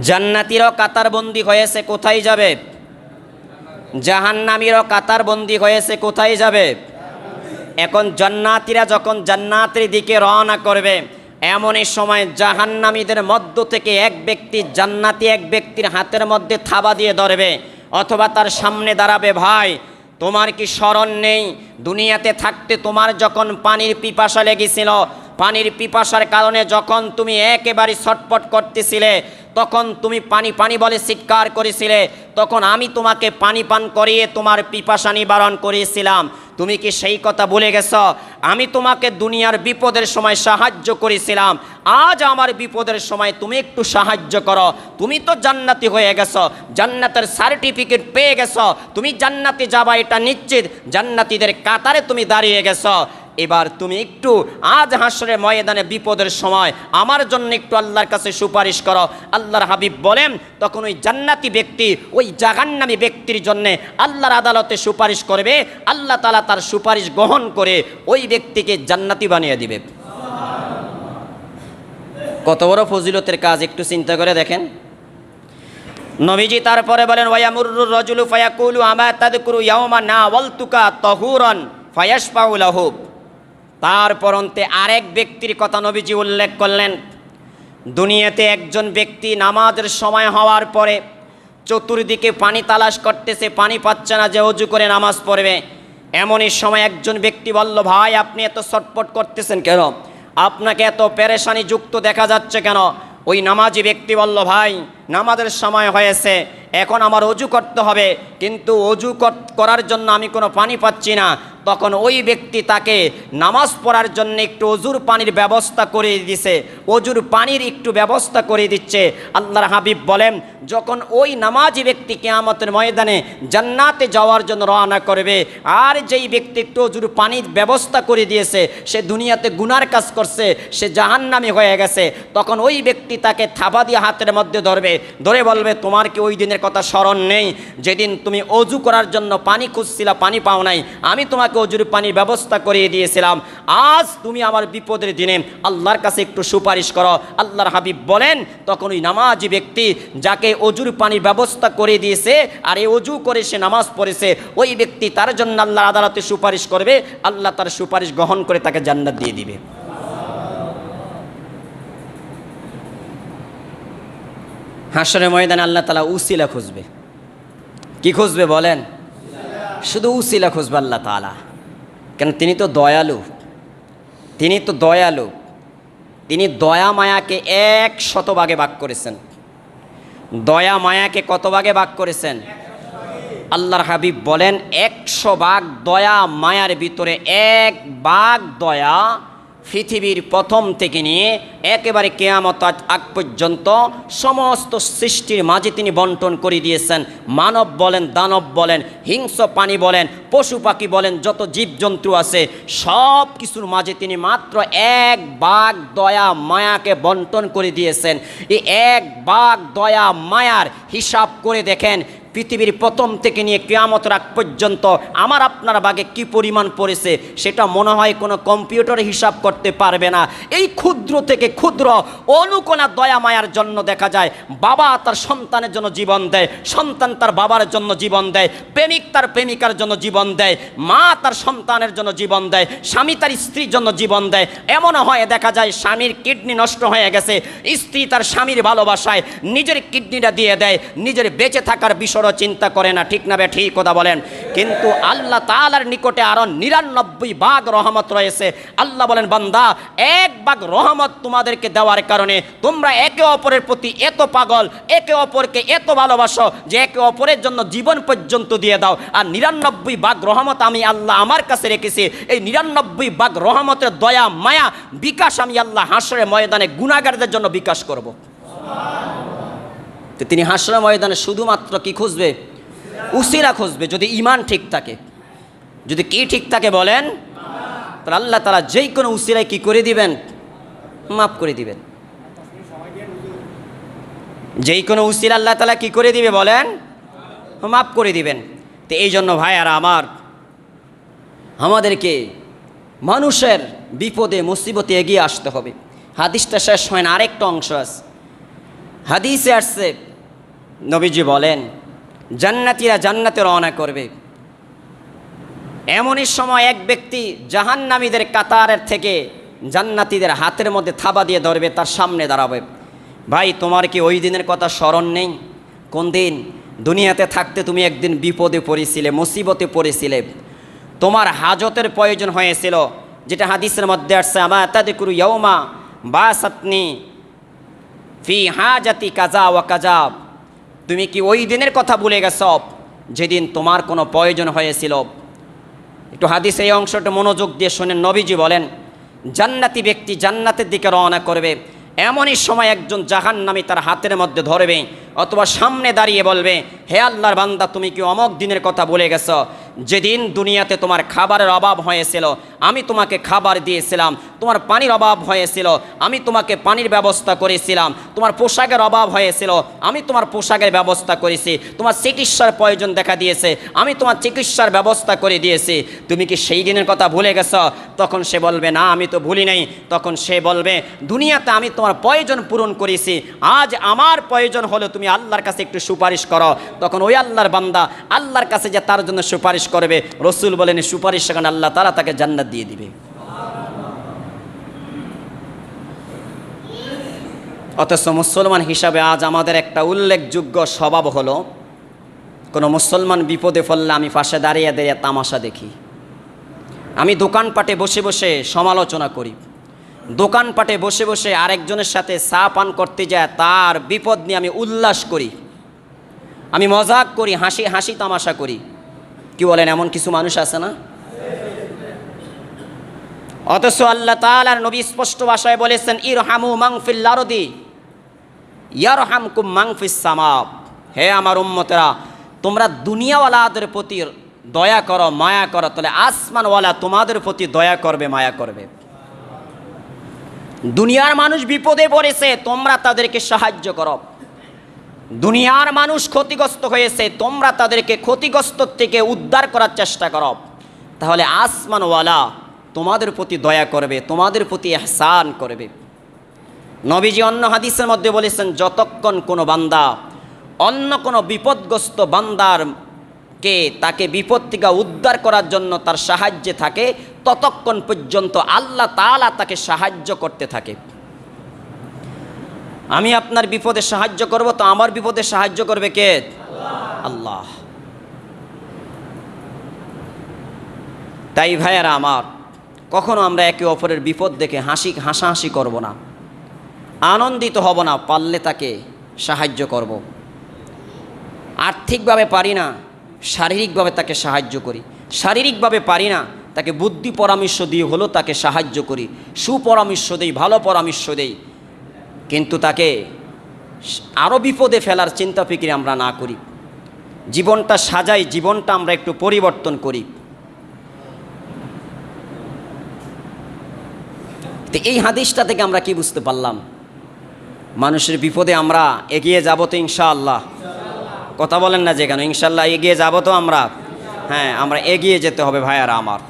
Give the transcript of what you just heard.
জান্নাতিরও কাতারবন্দি হয়েছে, কোথায় যাবে? জাহান্নামীরও কাতারবন্দি হয়েছে, কোথায় যাবে? এখন জান্নাতিরা যখন জান্নাতের দিকে রওনা করবে, এমনই সময় জাহান্নামীদের মধ্য থেকে এক ব্যক্তি জান্নাতি এক ব্যক্তির হাতের মধ্যে থাবা দিয়ে ধরবে, অথবা তার সামনে দাঁড়াবে, ভাই, তোমার কি স্মরণ নেই? দুনিয়াতে থাকতে তোমার যখন পানির পিপাসা লেগেছিল পানির পিপাসার কারণে যখন তুমি একেবারে ছটপট করতেছিলে, তখন তুমি পানি পানি বলে চিৎকার করেছিলে, তখন আমি তোমাকে পানি পান করিয়ে তোমার পিপাসা নিবারণ করিয়েছিলাম তুমি কি সেই কথা ভুলে গেছ? আমি তোমাকে দুনিয়ার বিপদের সময় সাহায্য করেছিলাম। আজ আমার বিপদের সময় তুমি একটু সাহায্য করো। তুমি তো জান্নাতি হয়ে গেছো, জান্নাতের সার্টিফিকেট পেয়ে গেছো। তুমি জান্নাতি যাবা, এটা নিশ্চিত। জান্নাতিদের কাতারে তুমি দাঁড়িয়ে গেছো। এবার তুমি একটু আজ হাসরে ময়দানে বিপদের সময় আমার জন্য একটু আল্লাহর কাছে সুপারিশ করো। আল্লাহর হাবিব বলেন, তখন ওই জান্নাতি ব্যক্তি, ওই জাহান্নামী ব্যক্তির জন্যে আল্লাহর আদালতে সুপারিশ করবে। আল্লাহ তালা তার সুপারিশ গ্রহণ করে ওই ব্যক্তিকে জান্নাতি বানিয়ে দিবে। কত বড় ফজিলতের কাজ, একটু চিন্তা করে দেখেন। নবীজি তারপরে বলেন ওয়ামুরুর রজুলু ফায়াকুলু আমা তাদকুরু ইয়াউমা না ওয়ালতুকা তহুরন ফায়াশফাউলাহু তারপর অন্তে আরেক ব্যক্তির কথা নবীজি উল্লেখ করলেন। দুনিয়াতে একজন ব্যক্তি নামাজের সময় হওয়ার পরে চতুর্দিকে পানি তালাশ করতেছে, পানি পাচ্ছে না যে অজু করে নামাজ পড়বে। এমনই সময় একজন ব্যক্তি বলল, ভাই, আপনি এত ছটপট করতেছেন কেন? আপনাকে এত পেরেশানি যুক্ত দেখা যাচ্ছে কেন? ওই নামাজি ব্যক্তি বলল, ভাই নামাজের সময় হয়েছে, এখন আমার অজু করতে হবে, কিন্তু অজু কর- করার জন্য আমি কোনো পানি পাচ্ছি না। তখন ওই ব্যক্তি তাকে নামাজ পড়ার জন্য একটু অজুর পানির ব্যবস্থা করে দিছে। অজুর পানির একটু ব্যবস্থা করে দিচ্ছে। আল্লাহর হাবিব বলেন, যখন ওই নামাজি ব্যক্তি কেয়ামতের ময়দানে জান্নাতে যাওয়ার জন্য রওনা করবে, আর যেই ব্যক্তি একটু অজুর পানির ব্যবস্থা করে দিয়েছে, সে দুনিয়াতে গুনার কাজ করছে, সে জাহান্নামি হয়ে গেছে, তখন ওই ব্যক্তি তাকে থাবা দিয়ে হাতের মধ্যে ধরবে। ধরে বলবে, তোমার কি ওই দিনের কথা স্মরণ নেই? যেদিন তুমি অজু করার জন্য পানি খুঁজছিলা, পানি পাও নাই। আমি তোমাকে অজুর পানির ব্যবস্থা করিয়ে দিয়েছিলাম। আজ তুমি আমার বিপদের দিনে আল্লাহর কাছে একটু সুপারিশ করো। আল্লাহর হাবিব বলেন, তখন ওই নামাজি ব্যক্তি যাকে অজুর পানির ব্যবস্থা করে দিয়েছে আর এই অজু করে সে নামাজ পড়েছে, ওই ব্যক্তি তার জন্য আল্লাহর আদালতে সুপারিশ করবে। আল্লাহ তার সুপারিশ গ্রহণ করে তাকে জান্নাত দিয়ে দিবে। হাসরের ময়দানে আল্লাহ তালা উসিলা খুঁজবে। কি খুঁজবে বলেন? শুধু উসিলা খুঁজবে আল্লাহ তালা। কেন তিনি তো দয়ালু। তিনি তো দয়ালু। তিনি দয়া মায়াকে এক শতভাগে ভাগ করেছেন। দয়া মায়াকে কত ভাগে ভাগ করেছেন? আল্লাহর হাবিব বলেন, একশো ভাগ দয়া মায়ার ভিতরে এক ভাগ দয়া পৃথিবীর প্রথম থেকে নিয়ে একেবারে কেয়ামত আগ পর্যন্ত সমস্ত সৃষ্টির মাঝে তিনি বন্টন করে দিয়েছেন। মানব বলেন, দানব বলেন, হিংস্র প্রাণী বলেন, পশু পাখি বলেন, যত জীবজন্তু আছে, সব কিছুর মাঝে তিনি মাত্র এক বাঘ দয়া মায়াকে বন্টন করে দিয়েছেন। এই এক বাঘ দয়া মায়ার হিসাব করে দেখেন পৃথিবীর প্রথম থেকে নিয়ে কেয়ামত রাখ পর্যন্ত আমার আপনার বাগে কি পরিমাণ পড়েছে, সেটা মনে হয় কোনো কম্পিউটার হিসাব করতে পারবে না। এই ক্ষুদ্র থেকে ক্ষুদ্র অনুকোনা দয়া মায়ার জন্য দেখা যায়, বাবা তার সন্তানের জন্য জীবন দেয়, সন্তান তার বাবার জন্য জীবন দেয়, প্রেমিক তার প্রেমিকার জন্য জীবন দেয়, মা তার সন্তানের জন্য জীবন দেয়, স্বামী তার স্ত্রীর জন্য জীবন দেয়। এমন হয়, দেখা যায় স্বামীর কিডনি নষ্ট হয়ে গেছে, স্ত্রী তার স্বামীর ভালোবাসায় নিজের কিডনিটা দিয়ে দেয়, নিজের বেঁচে থাকার বিষয়ও চিন্তা করে না, ঠিক না ঠিক কথা বলেন। কিন্তু আল্লাহ তালার নিকটে আরও নিরানব্বই ভাগ রহমত রয়েছে। আল্লাহ বলেন, বান্দা, এক ভাগ রহমত তোমাদেরকে দেওয়ার কারণে তোমরা একে অপরের প্রতি এত পাগল, একে অপরকে এত ভালোবাসো যে একে অপরের জন্য জীবন পর্যন্ত দিয়ে দাও। আর নিরানব্বই ভাগ রহমত আমি আল্লাহ আমার কাছে রেখেছি। এই নিরানব্বই ভাগ রহমতের দয়া, মায়া, বিকাশ আমি আল্লাহ হাসরে ময়দানে গুণাগারদের জন্য বিকাশ করব। তো তিনি হাসরা ময়দানে শুধুমাত্র কি খুঁজবে? উসিরা খুঁজবে, যদি ইমান ঠিক থাকে। যদি কি ঠিক থাকে বলেন, তাহলে আল্লাহ তারা যেই কোনো উসিরায় কি করে দিবেন? মাফ করে দিবেন। যেই কোনো উসিরা আল্লাহ তালা কি করে দিবে বলেন, মাফ করে দিবেন। তো এই জন্য ভাই আর আমার, আমাদেরকে মানুষের বিপদে, মুসিবতে এগিয়ে আসতে হবে। হাদিসটা শেষ হয় না, আরেকটা অংশ আছে। হাদিসে আসছে নবীজি বলেন, জান্নাতিরা জান্নাতে রওনা করবে। এমনই সময় এক ব্যক্তি জাহান্নামীদের কাতারের থেকে জান্নাতীদের হাতের মধ্যে থাবা দিয়ে ধরবে, তার সামনে দাঁড়াবে। ভাই, তোমার কি ওই দিনের কথা স্মরণ নেই? কোন দিন? দুনিয়াতে থাকতে তুমি একদিন বিপদে পড়েছিলে, মুসিবতে পড়েছিলে। তোমার হাজতের প্রয়োজন হয়েছিল, যেটা হাদিসের মধ্যে আসছে, আমা তাদের কুরু ইয়মা বা সাতনি ফি হাজাতি কাজা ওয়া কাজাব। তুমি কি ওই দিনের কথা ভুলে গেছ? যেদিন তোমার কোনো প্রয়োজন হয়েছিল। একটু হাদিস এই অংশটা মনোযোগ দিয়ে শোনেন নবীজি বলেন, জান্নাতি ব্যক্তি জান্নাতের দিকে রওনা করবে। এমনই সময় একজন জাহান নামে তার হাতের মধ্যে ধরবে অথবা সামনে দাঁড়িয়ে বলবে, হে আল্লাহর বান্দা, তুমি কি অমক দিনের কথা বলে গেছ? যেদিন দুনিয়াতে তোমার খাবারের অভাব হয়েছিল আমি তোমাকে খাবার দিয়েছিলাম, তোমার পানির অভাব হয়েছিল, আমি তোমাকে পানির ব্যবস্থা করেছিলাম, তোমার পোশাকের অভাব হয়েছিল, আমি তোমার পোশাকের ব্যবস্থা করেছি, তোমার চিকিৎসার প্রয়োজন দেখা দিয়েছে, আমি তোমার চিকিৎসার ব্যবস্থা করে দিয়েছি। তুমি কি সেই দিনের কথা ভুলে গেছ? তখন সে বলবে, না, আমি তো ভুলি নাই। তখন সে বলবে, দুনিয়াতে আমি তোমার প্রয়োজন পূরণ করেছি, আজ আমার প্রয়োজন হলো তুমি আল্লাহর কাছে একটু সুপারিশ করো। তখন ওই আল্লাহর বান্দা আল্লাহর কাছে যে তার জন্য সুপারিশ করবে, রসুল বলেন, সুপারিশ সেখানে আল্লাহ তারা তাকে জান্নাত দিয়ে দিবে। অথচ মুসলমান হিসাবে আজ আমাদের একটা উল্লেখযোগ্য স্বভাব হলো, কোনো মুসলমান বিপদে পড়লে আমি পাশে দাঁড়িয়ে দাঁড়িয়ে তামাশা দেখি। আমি দোকানপাটে বসে বসে সমালোচনা করি। দোকানপাটে বসে বসে আরেকজনের সাথে চা পান করতে যায়, তার বিপদ নিয়ে আমি উল্লাস করি। আমি মজাক করি, হাসি হাসি তামাশা করি। কি বলেন, এমন কিছু মানুষ আছে না? অথচ আল্লাহ তালার নবী স্পষ্ট ভাষায় বলেছেন ইর হামু মাংফিল লারদি ইয়ার হামকুম মাংফিস সামাব। হে আমার উম্মতেরা, তোমরা দুনিয়াওয়ালাদের প্রতি দয়া করো, মায়া করো, তাহলে আসমানওয়ালা তোমাদের প্রতি দয়া করবে, মায়া করবে। দুনিয়ার মানুষ বিপদে পড়েছে, তোমরা তাদেরকে সাহায্য করো। দুনিয়ার মানুষ ক্ষতিগ্রস্ত হয়েছে, তোমরা তাদেরকে ক্ষতিগ্রস্ত থেকে উদ্ধার করার চেষ্টা করো। তাহলে আসমানওয়ালা তোমাদের প্রতি দয়া করবে, তোমাদের প্রতি এহসান করবে। নবীজি অন্য হাদিসের মধ্যে বলেছেন, যতক্ষণ কোনো বান্দা, অন্য কোনো বিপদগ্রস্ত বান্দার কে তাকে বিপদ থেকে উদ্ধার করার জন্য তার সাহায্যে থাকে, ততক্ষণ পর্যন্ত আল্লাহ তালা তাকে সাহায্য করতে থাকে। আমি আপনার বিপদে সাহায্য করব তো আমার বিপদে সাহায্য করবে কে? আল্লাহ। তাই ভাইয়ারা আমার কখনো আমরা একে অপরের বিপদ দেখে হাসি, হাসাহাসি করব না। আনন্দিত হব না, পারলে তাকে সাহায্য করব। আর্থিকভাবে পারি না, শারীরিকভাবে তাকে সাহায্য করি। শারীরিকভাবে পারি না, তাকে বুদ্ধি পরামর্শ দিয়ে হলেও তাকে সাহায্য করি। সুপরামর্শ দেই, ভালো পরামর্শ দেই, কিন্তু তাকে আরও বিপদে ফেলার চিন্তা ফিকির আমরা না করি। জীবনটা সাজাই, জীবনটা আমরা একটু পরিবর্তন করি। তো এই হাদিসটা থেকে আমরা কি বুঝতে পারলাম? মানুষের বিপদে আমরা এগিয়ে যাব তো ইনশাআল্লাহ। কথা বলেন না যে কেন? ইনশাল্লাহ এগিয়ে যাব তো আমরা। হ্যাঁ আমরা এগিয়ে যেতে হবে ভাইয়ারা আমার।